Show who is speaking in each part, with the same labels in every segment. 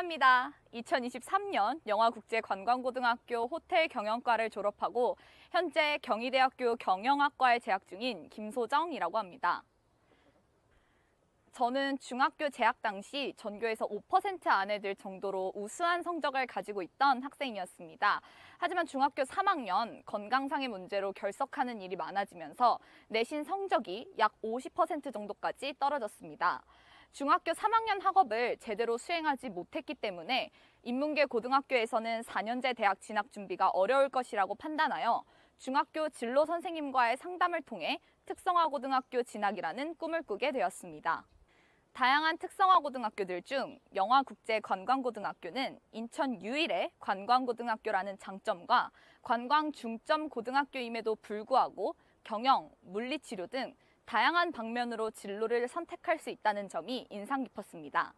Speaker 1: 환영합니다. 2023년 영화국제관광고등학교 호텔 경영과를 졸업하고 현재 경희대학교 경영학과에 재학 중인 김소정이라고 합니다. 저는 중학교 재학 당시 전교에서 5% 안에 들 정도로 우수한 성적을 가지고 있던 학생이었습니다. 하지만 중학교 3학년 건강상의 문제로 결석하는 일이 많아지면서 내신 성적이 약 50% 정도까지 떨어졌습니다. 중학교 3학년 학업을 제대로 수행하지 못했기 때문에 인문계 고등학교에서는 4년제 대학 진학 준비가 어려울 것이라고 판단하여 중학교 진로 선생님과의 상담을 통해 특성화 고등학교 진학이라는 꿈을 꾸게 되었습니다. 다양한 특성화 고등학교들 중 영화국제관광고등학교는 인천 유일의 관광고등학교라는 장점과 관광 중점 고등학교임에도 불구하고 경영, 물리치료 등 다양한 방면으로 진로를 선택할 수 있다는 점이 인상 깊었습니다.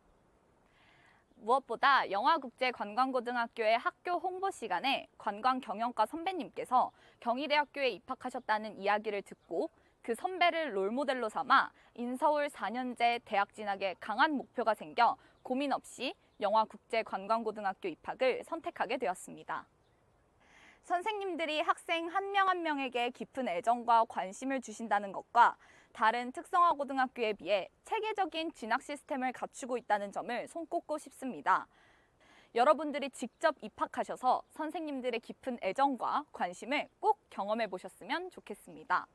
Speaker 1: 무엇보다 영화국제관광고등학교의 학교 홍보 시간에 관광경영과 선배님께서 경희대학교에 입학하셨다는 이야기를 듣고 그 선배를 롤모델로 삼아 인서울 4년제 대학 진학에 강한 목표가 생겨 고민 없이 영화국제관광고등학교 입학을 선택하게 되었습니다. 선생님들이 학생 한 명 한 명에게 깊은 애정과 관심을 주신다는 것과 다른 특성화 고등학교에 비해 체계적인 진학 시스템을 갖추고 있다는 점을 손꼽고 싶습니다. 여러분들이 직접 입학하셔서 선생님들의 깊은 애정과 관심을 꼭 경험해 보셨으면 좋겠습니다.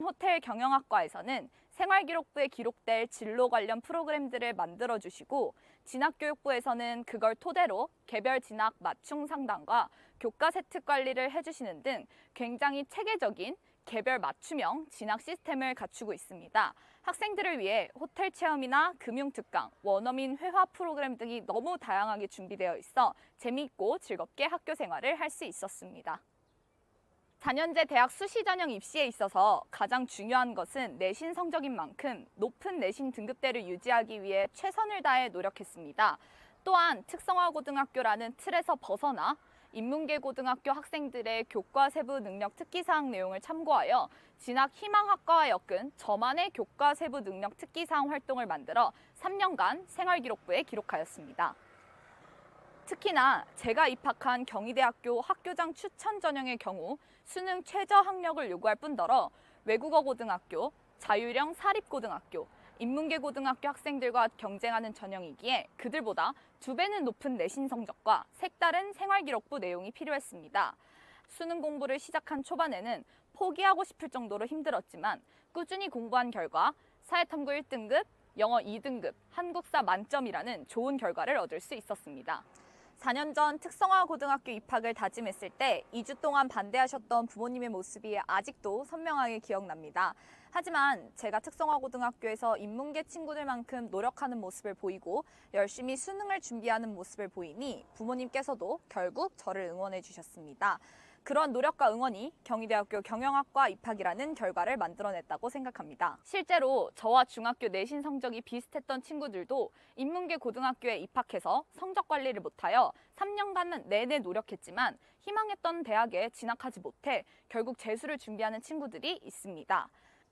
Speaker 1: 호텔 경영학과에서는 생활기록부에 기록될 진로 관련 프로그램들을 만들어 주시고 진학교육부에서는 그걸 토대로 개별 진학 맞춤 상담과 교과 세트 관리를 해주시는 등 굉장히 체계적인 개별 맞춤형 진학 시스템을 갖추고 있습니다. 학생들을 위해 호텔 체험이나 금융 특강, 원어민 회화 프로그램 등이 너무 다양하게 준비되어 있어 재미있고 즐겁게 학교 생활을 할 수 있었습니다. 4년제 대학 수시 전형 입시에 있어서 가장 중요한 것은 내신 성적인 만큼 높은 내신 등급대를 유지하기 위해 최선을 다해 노력했습니다. 또한 특성화 고등학교라는 틀에서 벗어나 인문계 고등학교 학생들의 교과 세부 능력 특기사항 내용을 참고하여 진학 희망학과와 엮은 저만의 교과 세부 능력 특기사항 활동을 만들어 3년간 생활기록부에 기록하였습니다. 특히나 제가 입학한 경희대학교 학교장 추천 전형의 경우 수능 최저 학력을 요구할 뿐더러 외국어 고등학교, 자율형 사립고등학교, 인문계 고등학교 학생들과 경쟁하는 전형이기에 그들보다 두 배는 높은 내신 성적과 색다른 생활기록부 내용이 필요했습니다. 수능 공부를 시작한 초반에는 포기하고 싶을 정도로 힘들었지만 꾸준히 공부한 결과 사회탐구 1등급, 영어 2등급, 한국사 만점이라는 좋은 결과를 얻을 수 있었습니다. 4년 전 특성화 고등학교 입학을 다짐했을 때 2주 동안 반대하셨던 부모님의 모습이 아직도 선명하게 기억납니다. 하지만 제가 특성화 고등학교에서 인문계 친구들만큼 노력하는 모습을 보이고 열심히 수능을 준비하는 모습을 보이니 부모님께서도 결국 저를 응원해 주셨습니다. 그런 노력과 응원이 경희대학교 경영학과 입학이라는 결과를 만들어냈다고 생각합니다. 실제로 저와 중학교 내신 성적이 비슷했던 친구들도 인문계 고등학교에 입학해서 성적 관리를 못하여 3년간 내내 노력했지만 희망했던 대학에 진학하지 못해 결국 재수를 준비하는 친구들이 있습니다.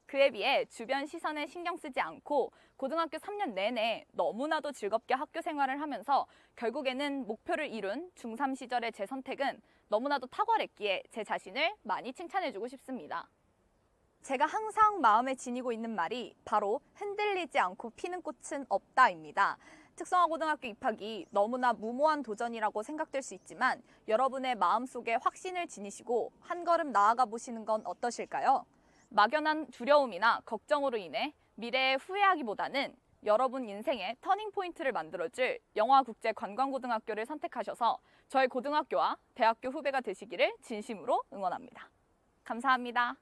Speaker 1: 그에 비해 주변 시선에 신경 쓰지 않고 고등학교 3년 내내 너무나도 즐겁게 학교 생활을 하면서 결국에는 목표를 이룬 중3 시절의 제 선택은 너무나도 탁월했기에 제 자신을 많이 칭찬해주고 싶습니다. 제가 항상 마음에 지니고 있는 말이 바로 흔들리지 않고 피는 꽃은 없다입니다. 특성화 고등학교 입학이 너무나 무모한 도전이라고 생각될 수 있지만 여러분의 마음속에 확신을 지니시고 한 걸음 나아가 보시는 건 어떠실까요? 막연한 두려움이나 걱정으로 인해 미래에 후회하기보다는 여러분 인생의 터닝 포인트를 만들어줄 영화 국제 관광고등학교를 선택하셔서 저의 고등학교와 대학교 후배가 되시기를 진심으로 응원합니다. 감사합니다.